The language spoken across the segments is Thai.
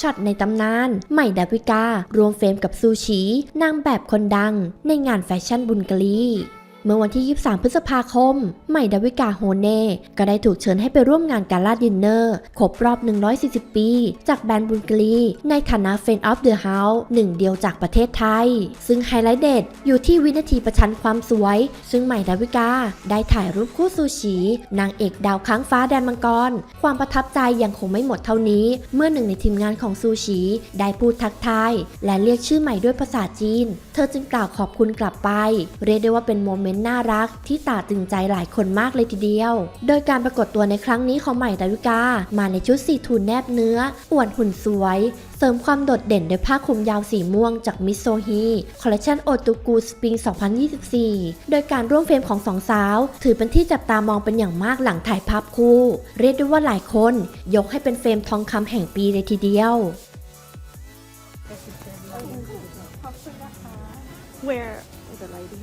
ช็อตในตำนาน ใหม่ดาวิการวมเฟรมกับซูชีนางแบบคนดัง ในงานแฟชั่นบุนกาลี เมื่อวันที่ 23 พฤษภาคม ใหม่ดาวิกาโฮเน่ ก็ได้ถูกเชิญให้ไปร่วมงานการลาดินเนอร์ครบรอบ 140 ปี จากแบรนด์บุลกาลีในฐานะ Friend of the House หนึ่งเดียวจากประเทศไทย ซึ่งไฮไลท์เด็ดอยู่ที่วินาทีประชันความสวย ซึ่งใหม่ดาวิกา ได้ถ่ายรูปคู่ซูชินางเอกดาวค้างฟ้าแดนมังกร ความประทับใจยังคงไม่หมดเท่านี้ เมื่อหนึ่งในทีมงานของซูชิได้พูดทักทายและเรียกชื่อใหม่ด้วยภาษาจีน เธอจึงกล่าวขอบคุณกลับไป เรียกได้ว่าเป็นโมเมนต์น่ารัก ที่ตาตึงใจหลายคนมากเลยทีเดียว โดยการปรากฏตัวในครั้งนี้ของใหม่ดาวิกา มาในชุดสีทูนแนบเนื้ออวดหุ่นสวย เสริมความโดดเด่นด้วยผ้าคลุมยาวสีม่วงจากมิโซฮีคอลเลคชันโอตูกูสปริง 2024 โดยการร่วมเฟรมของสองสาว ถือเป็นที่จับตามองเป็นอย่างมากหลังถ่ายภาพคู่ เรียกได้ว่าหลายคน ยกให้เป็นเฟรมทองคำแห่งปีเลยทีเดียว Where the lighting?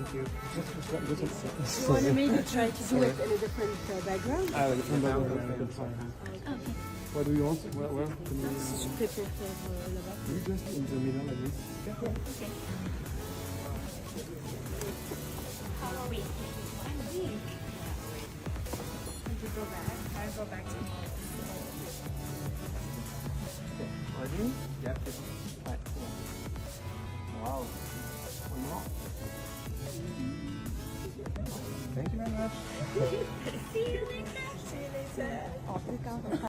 Thank you. You want to try to do it in a different uh, background? Uh, different background, that's fine. What do you want? Where? where? Can Je préfère faire euh, là-bas. you just in the middle like this? Ready? Yeah. Wow. One more? Thank you very much. See you later. See you later.